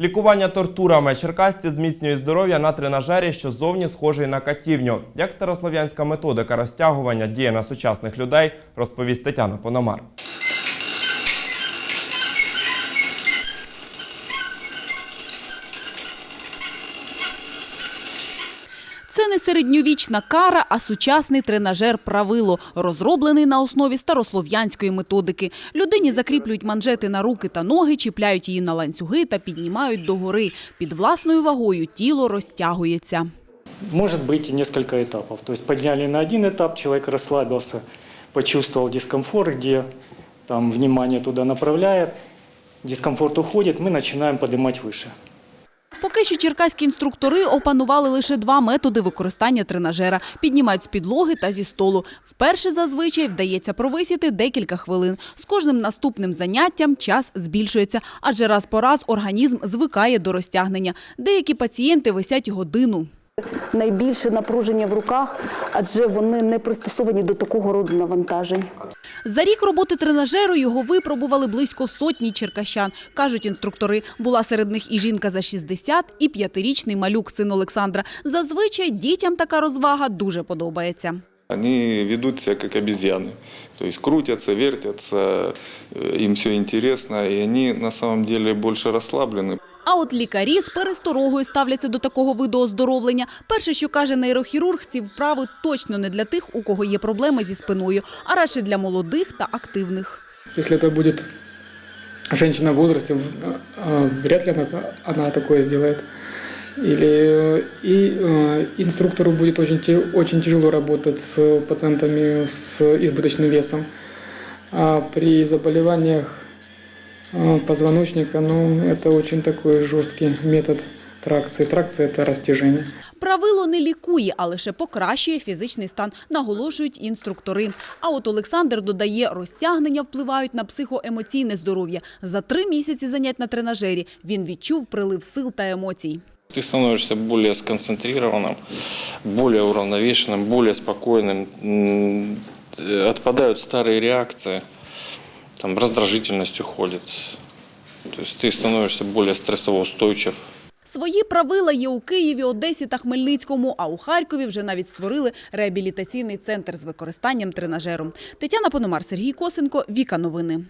Лікування тортурами черкасці зміцнює здоров'я на тренажері, що зовні схожий на катівню. Як старослов'янська методика розтягування діє на сучасних людей, розповість Тетяна Пономар. не середньовічна кара, а сучасний тренажер правило, розроблений на основі старослов'янської методики. Людині закріплюють манжети на руки та ноги, чіпляють її на ланцюги та піднімають догори. Під власною вагою тіло розтягується. Может быть и несколько этапов. То есть подняли на один этап, человек расслабился, почувствовал дискомфорт, где там внимание туда направляет, дискомфорт уходит, мы начинаем поднимать выше. Поки що черкаські інструктори опанували лише два методи використання тренажера – піднімають з підлоги та зі столу. Вперше зазвичай вдається провисіти декілька хвилин. З кожним наступним заняттям час збільшується, адже раз по раз організм звикає до розтягнення. Деякі пацієнти висять годину. найбільше напруження в руках, адже вони не пристосовані до такого роду навантажень. За рік роботи тренажеру його випробували близько сотні черкащан. Кажуть інструктори, була серед них і жінка за 60, і п'ятирічний малюк, син Олександра. Зазвичай дітям така розвага дуже подобається. Они ведут себя как обезьяны. То есть крутятся, вертятся, э, им все интересно, и они на самом деле больше расслаблены. А от лікарі з пересторогою ставляться до такого виду оздоровлення. Перше, що каже нейрохірург, ці вправи точно не для тих, у кого є проблеми зі спиною, а радше для молодих та активних. Если это будет женщина в возрасте, в- э, вряд ли она, она такое сделает. Или и э, инструктору будет очень, те- очень тяжело работать с пациентами с избыточным весом. А при заболеваниях э, позвоночника, ну, это очень такой жесткий метод тракции. Тракция – это растяжение. Правило не лікує, а лише покращує фізичний стан, наголошують інструктори. А от Олександр додає, розтягнення впливають на психоемоційне здоров'я. За три місяці занять на тренажері він відчув прилив сил та емоцій. Ты становишься более сконцентрированным, более уравновешенным, более спокойным. М, э, Отпадают старые реакции, там раздражительность уходит. То есть ты становишься более стрессоустойчив. Свої правила є у Києві, Одесі та Хмельницькому, а у Харкові вже навіть створили реабілітаційний центр з використанням тренажеру. Тетяна Пономар, Сергій Косенко, Віка Новини.